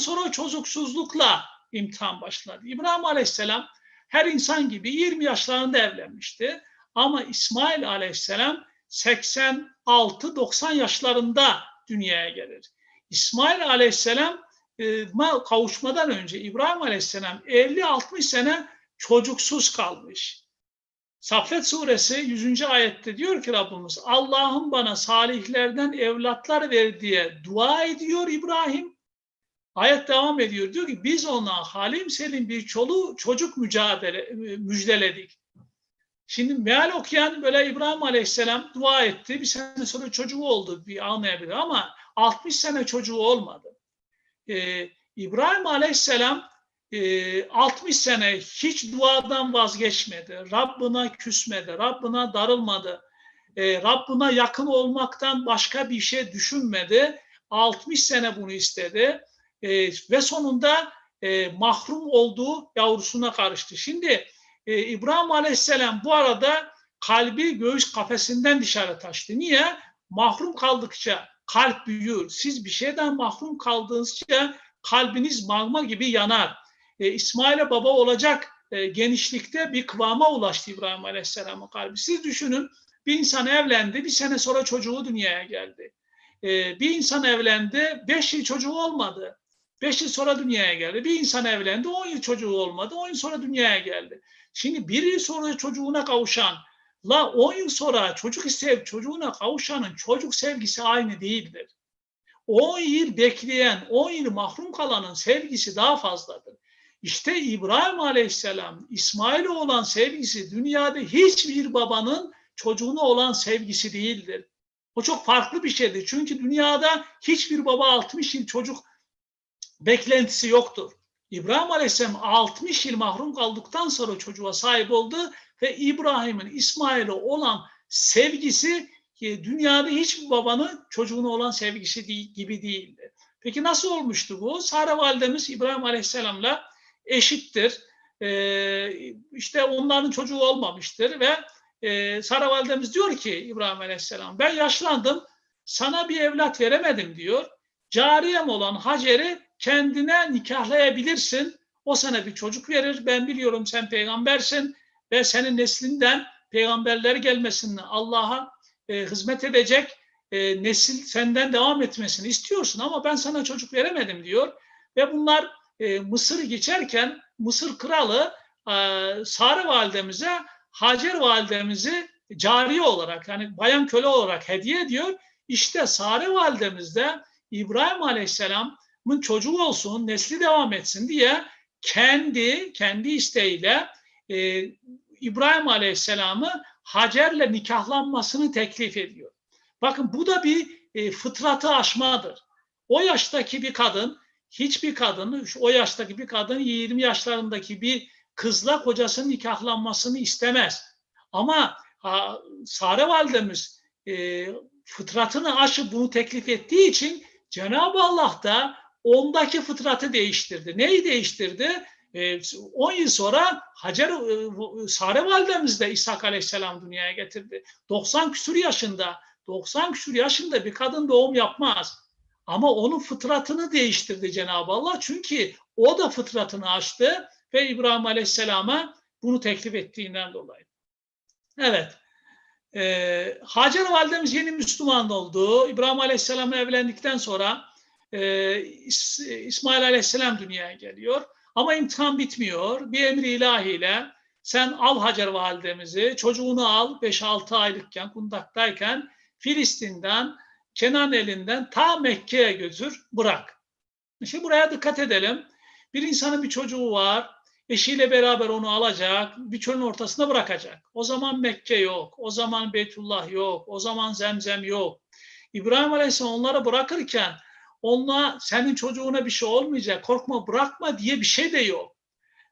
sonra çocuksuzlukla imtihan başladı. İbrahim Aleyhisselam her insan gibi 20 yaşlarında evlenmişti. Ama İsmail Aleyhisselam 86-90 yaşlarında dünyaya gelir. İsmail Aleyhisselam e, kavuşmadan önce İbrahim Aleyhisselam 50-60 sene çocuksuz kalmış. Saffet suresi 100. ayette diyor ki Rabbimiz Allah'ım bana salihlerden evlatlar ver diye dua ediyor İbrahim. Ayet devam ediyor. Diyor ki biz ona halim selim bir çolu çocuk mücadele müjdeledik. Şimdi meal okuyan böyle İbrahim Aleyhisselam dua etti. Bir sene sonra çocuğu oldu bir anlayabilir ama 60 sene çocuğu olmadı. Ee, İbrahim Aleyhisselam e, 60 sene hiç duadan vazgeçmedi. Rabbına küsmedi. Rabbına darılmadı. E, Rabbına yakın olmaktan başka bir şey düşünmedi. 60 sene bunu istedi. E, ve sonunda e, mahrum olduğu yavrusuna karıştı. Şimdi e, İbrahim Aleyhisselam bu arada kalbi göğüs kafesinden dışarı taştı. Niye? Mahrum kaldıkça kalp büyür. Siz bir şeyden mahrum kaldığınızca kalbiniz magma gibi yanar. E, İsmail'e baba olacak e, genişlikte bir kıvama ulaştı İbrahim Aleyhisselam'ın kalbi. Siz düşünün bir insan evlendi, bir sene sonra çocuğu dünyaya geldi. E, bir insan evlendi, beş yıl çocuğu olmadı. Beş yıl sonra dünyaya geldi. Bir insan evlendi, on yıl çocuğu olmadı, on yıl sonra dünyaya geldi. Şimdi bir yıl sonra çocuğuna kavuşan, la on yıl sonra çocuk isteyip çocuğuna kavuşanın çocuk sevgisi aynı değildir. 10 yıl bekleyen, 10 yıl mahrum kalanın sevgisi daha fazladır. İşte İbrahim Aleyhisselam İsmail'e olan sevgisi dünyada hiçbir babanın çocuğuna olan sevgisi değildir. O çok farklı bir şeydir. Çünkü dünyada hiçbir baba 60 yıl çocuk beklentisi yoktur. İbrahim Aleyhisselam 60 yıl mahrum kaldıktan sonra çocuğa sahip oldu ve İbrahim'in İsmail'e olan sevgisi dünyada hiçbir babanın çocuğuna olan sevgisi gibi değildi. Peki nasıl olmuştu bu? Sara validemiz İbrahim Aleyhisselam'la eşittir. Ee, işte onların çocuğu olmamıştır ve e, Sara validemiz diyor ki İbrahim Aleyhisselam ben yaşlandım sana bir evlat veremedim diyor. Cariyem olan Hacer'i kendine nikahlayabilirsin. O sana bir çocuk verir. Ben biliyorum sen peygambersin ve senin neslinden peygamberler gelmesini Allah'a e, hizmet edecek e, nesil senden devam etmesini istiyorsun ama ben sana çocuk veremedim diyor. Ve bunlar e, Mısır geçerken Mısır kralı e, Sare validemize Hacer validemizi cariye olarak yani bayan köle olarak hediye ediyor. İşte Sare validemiz de İbrahim Aleyhisselam'ın çocuğu olsun, nesli devam etsin diye kendi kendi isteğiyle e, İbrahim Aleyhisselam'ı Hacer'le nikahlanmasını teklif ediyor. Bakın bu da bir e, fıtratı aşmadır. O yaştaki bir kadın, hiçbir kadın, o yaştaki bir kadın 20 yaşlarındaki bir kızla kocasının nikahlanmasını istemez. Ama ha, Sare validemiz e, fıtratını aşıp bunu teklif ettiği için Cenab-ı Allah da ondaki fıtratı değiştirdi. Neyi değiştirdi? 10 yıl sonra Hacer e, Sare validemiz de İshak Aleyhisselam dünyaya getirdi. 90 küsur yaşında 90 küsur yaşında bir kadın doğum yapmaz. Ama onun fıtratını değiştirdi Cenab-ı Allah. Çünkü o da fıtratını açtı ve İbrahim Aleyhisselam'a bunu teklif ettiğinden dolayı. Evet. Ee, Hacer validemiz yeni Müslüman oldu. İbrahim Aleyhisselam'la evlendikten sonra e, İsmail Aleyhisselam dünyaya geliyor. Ama imtihan bitmiyor. Bir emri ilahiyle sen al Hacer validemizi, çocuğunu al 5-6 aylıkken, kundaktayken Filistin'den, Kenan elinden ta Mekke'ye götür, bırak. Şimdi buraya dikkat edelim. Bir insanın bir çocuğu var, eşiyle beraber onu alacak, bir çölün ortasına bırakacak. O zaman Mekke yok, o zaman Beytullah yok, o zaman Zemzem yok. İbrahim Aleyhisselam onları bırakırken onunla senin çocuğuna bir şey olmayacak, korkma bırakma diye bir şey de yok.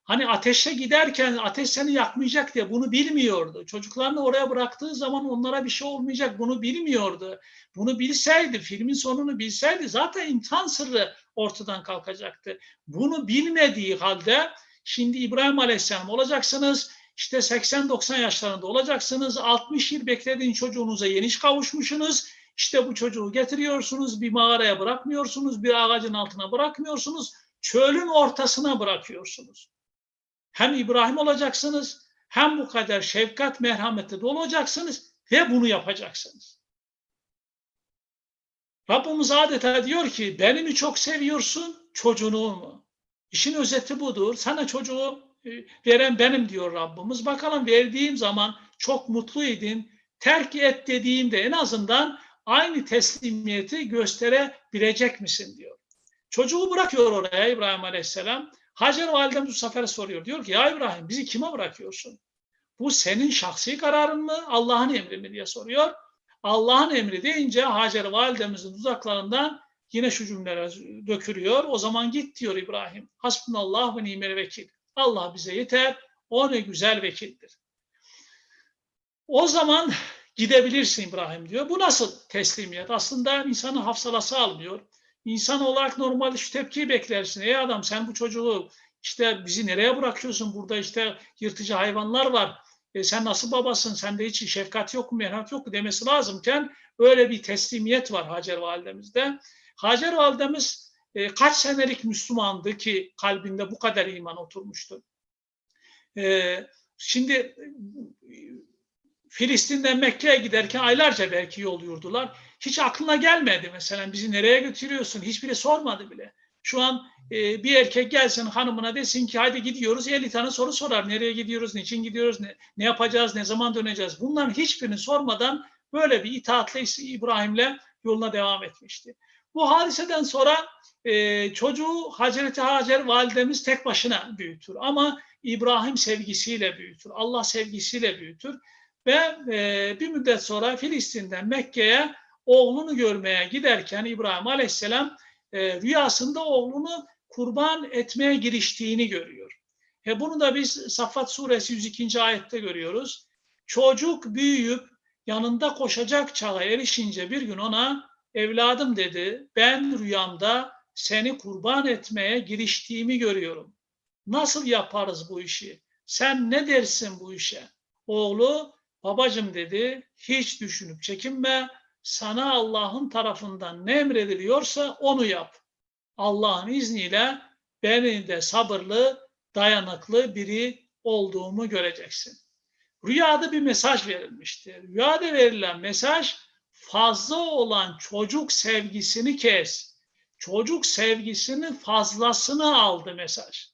Hani ateşe giderken ateş seni yakmayacak diye bunu bilmiyordu. Çocuklarını oraya bıraktığı zaman onlara bir şey olmayacak bunu bilmiyordu. Bunu bilseydi, filmin sonunu bilseydi zaten imtihan sırrı ortadan kalkacaktı. Bunu bilmediği halde şimdi İbrahim Aleyhisselam olacaksınız, işte 80-90 yaşlarında olacaksınız, 60 yıl beklediğin çocuğunuza yeniş kavuşmuşsunuz, İşte bu çocuğu getiriyorsunuz, bir mağaraya bırakmıyorsunuz, bir ağacın altına bırakmıyorsunuz, çölün ortasına bırakıyorsunuz. Hem İbrahim olacaksınız, hem bu kadar şefkat, merhamette dolu olacaksınız ve bunu yapacaksınız. Rabbimiz adeta diyor ki, beni mi çok seviyorsun, çocuğunu mu? İşin özeti budur. Sana çocuğu e, veren benim diyor Rabbimiz. Bakalım verdiğim zaman çok mutluydun. Terk et dediğimde en azından aynı teslimiyeti gösterebilecek misin diyor. Çocuğu bırakıyor oraya İbrahim Aleyhisselam. Hacer validemiz bu sefer soruyor. Diyor ki ya İbrahim bizi kime bırakıyorsun? Bu senin şahsi kararın mı Allah'ın emri mi diye soruyor. Allah'ın emri deyince Hacer validemizin uzaklarından yine şu cümleler dökülüyor. O zaman git diyor İbrahim. Hasbunallah ve nimel vekil. Allah bize yeter. O ne güzel vekildir. O zaman gidebilirsin İbrahim diyor. Bu nasıl teslimiyet? Aslında insanın hafsalası almıyor. İnsan olarak normal şu tepkiyi beklersin. Ey adam sen bu çocuğu işte bizi nereye bırakıyorsun? Burada işte yırtıcı hayvanlar var. E sen nasıl babasın? Sende hiç şefkat yok mu, merhamet yok mu demesi lazımken öyle bir teslimiyet var Hacer validemizde. Hacer validemiz e, kaç senelik Müslümandı ki kalbinde bu kadar iman oturmuştu. E, şimdi Filistin'den Mekke'ye giderken aylarca belki yol yurdular. Hiç aklına gelmedi mesela bizi nereye götürüyorsun? Hiçbiri sormadı bile. Şu an e, bir erkek gelsin hanımına desin ki hadi gidiyoruz 50 tane soru sorar. Nereye gidiyoruz, niçin gidiyoruz, ne, ne yapacağız, ne zaman döneceğiz? Bunların hiçbirini sormadan böyle bir itaatle İbrahim'le yoluna devam etmişti. Bu hadiseden sonra e, çocuğu Hazreti Hacer validemiz tek başına büyütür. Ama İbrahim sevgisiyle büyütür. Allah sevgisiyle büyütür. Ve e, bir müddet sonra Filistin'den Mekke'ye oğlunu görmeye giderken İbrahim Aleyhisselam e, rüyasında oğlunu kurban etmeye giriştiğini görüyor. E, bunu da biz Saffat Suresi 102. ayette görüyoruz. Çocuk büyüyüp yanında koşacak çağa erişince bir gün ona evladım dedi ben rüyamda seni kurban etmeye giriştiğimi görüyorum. Nasıl yaparız bu işi? Sen ne dersin bu işe? Oğlu babacım dedi hiç düşünüp çekinme sana Allah'ın tarafından ne emrediliyorsa onu yap. Allah'ın izniyle beni de sabırlı, dayanıklı biri olduğumu göreceksin. Rüyada bir mesaj verilmişti. Rüyada verilen mesaj fazla olan çocuk sevgisini kes. Çocuk sevgisinin fazlasını aldı mesaj.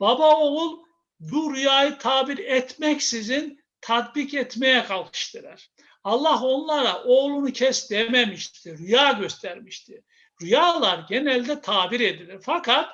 Baba oğul bu rüyayı tabir etmeksizin tatbik etmeye kalkıştılar. Allah onlara oğlunu kes dememişti, rüya göstermişti. Rüyalar genelde tabir edilir. Fakat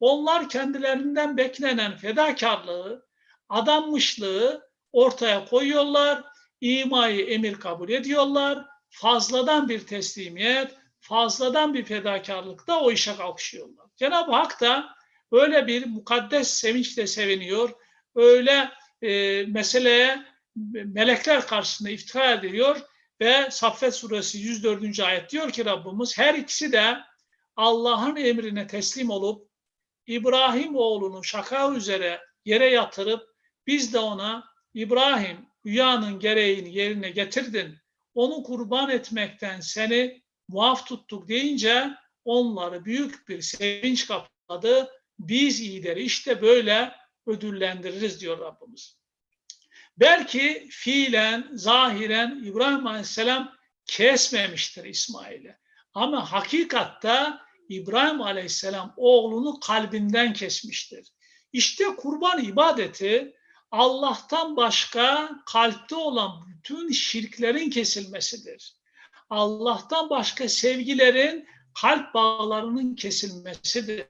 onlar kendilerinden beklenen fedakarlığı, adanmışlığı ortaya koyuyorlar, imayı emir kabul ediyorlar, fazladan bir teslimiyet, fazladan bir fedakarlık da o işe kalkışıyorlar. Cenab-ı Hak da öyle bir mukaddes sevinçle seviniyor, öyle e, meseleye melekler karşısında iftihar ediliyor ve Saffet suresi 104. ayet diyor ki Rabbimiz her ikisi de Allah'ın emrine teslim olup İbrahim oğlunu şaka üzere yere yatırıp biz de ona İbrahim rüyanın gereğini yerine getirdin onu kurban etmekten seni muaf tuttuk deyince onları büyük bir sevinç kapladı. Biz iyileri işte böyle ödüllendiririz diyor Rabbimiz. Belki fiilen, zahiren İbrahim Aleyhisselam kesmemiştir İsmail'i. Ama hakikatta İbrahim Aleyhisselam oğlunu kalbinden kesmiştir. İşte kurban ibadeti Allah'tan başka kalpte olan bütün şirklerin kesilmesidir. Allah'tan başka sevgilerin kalp bağlarının kesilmesidir.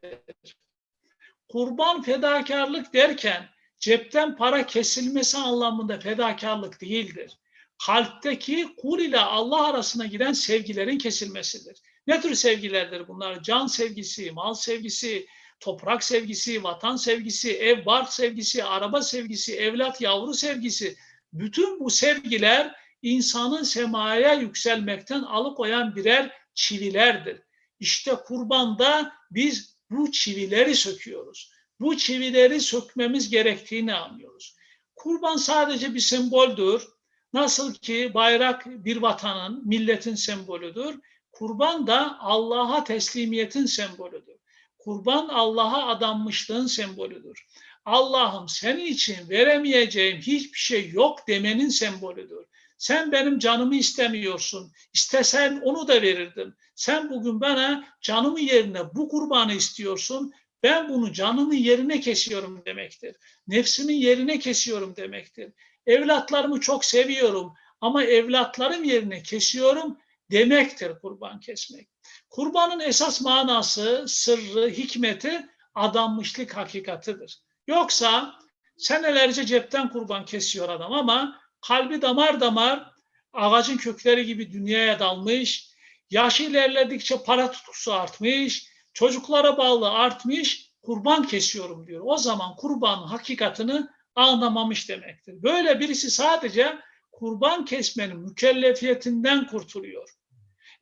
Kurban fedakarlık derken cepten para kesilmesi anlamında fedakarlık değildir. Kalpteki kul ile Allah arasına giden sevgilerin kesilmesidir. Ne tür sevgilerdir bunlar? Can sevgisi, mal sevgisi, toprak sevgisi, vatan sevgisi, ev bark sevgisi, araba sevgisi, evlat yavru sevgisi. Bütün bu sevgiler insanın semaya yükselmekten alıkoyan birer çivilerdir. İşte kurbanda biz bu çivileri söküyoruz bu çivileri sökmemiz gerektiğini anlıyoruz. Kurban sadece bir semboldür. Nasıl ki bayrak bir vatanın, milletin sembolüdür. Kurban da Allah'a teslimiyetin sembolüdür. Kurban Allah'a adanmışlığın sembolüdür. Allah'ım senin için veremeyeceğim hiçbir şey yok demenin sembolüdür. Sen benim canımı istemiyorsun. İstesen onu da verirdim. Sen bugün bana canımı yerine bu kurbanı istiyorsun. Ben bunu canımı yerine kesiyorum demektir. Nefsimin yerine kesiyorum demektir. Evlatlarımı çok seviyorum ama evlatlarım yerine kesiyorum demektir kurban kesmek. Kurbanın esas manası, sırrı, hikmeti adanmışlık hakikatidir. Yoksa senelerce cepten kurban kesiyor adam ama kalbi damar damar ağacın kökleri gibi dünyaya dalmış, yaşı ilerledikçe para tutkusu artmış, çocuklara bağlı artmış, kurban kesiyorum diyor. O zaman kurbanın hakikatini anlamamış demektir. Böyle birisi sadece kurban kesmenin mükellefiyetinden kurtuluyor.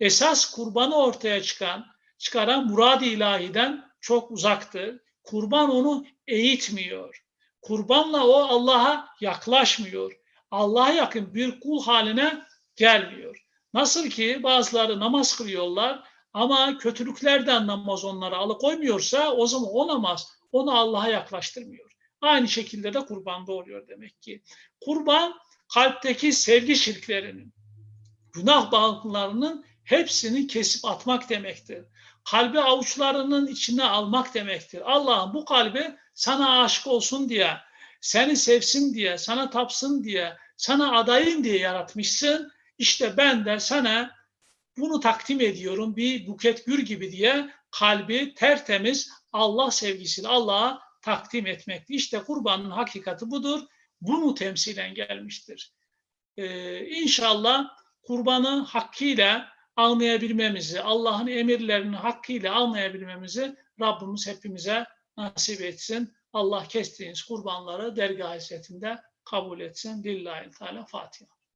Esas kurbanı ortaya çıkan, çıkaran murad-ı ilahiden çok uzaktır. Kurban onu eğitmiyor. Kurbanla o Allah'a yaklaşmıyor. Allah'a yakın bir kul haline gelmiyor. Nasıl ki bazıları namaz kılıyorlar ama kötülüklerden namaz onları alıkoymuyorsa o zaman o namaz onu Allah'a yaklaştırmıyor. Aynı şekilde de kurbanda oluyor demek ki. Kurban kalpteki sevgi şirklerinin, günah bağıntılarının hepsini kesip atmak demektir. Kalbi avuçlarının içine almak demektir. Allah'ım bu kalbi sana aşık olsun diye, seni sevsin diye, sana tapsın diye, sana adayın diye yaratmışsın. İşte ben de sana bunu takdim ediyorum bir buket gül gibi diye kalbi tertemiz Allah sevgisiyle Allah'a takdim etmekti. İşte kurbanın hakikati budur. Bunu temsilen gelmiştir. Ee, inşallah kurbanı hakkıyla anlayabilmemizi, Allah'ın emirlerini hakkıyla anlayabilmemizi Rabbimiz hepimize nasip etsin. Allah kestiğiniz kurbanları dergah hizmetinde kabul etsin. Lillahi Teala Fatiha.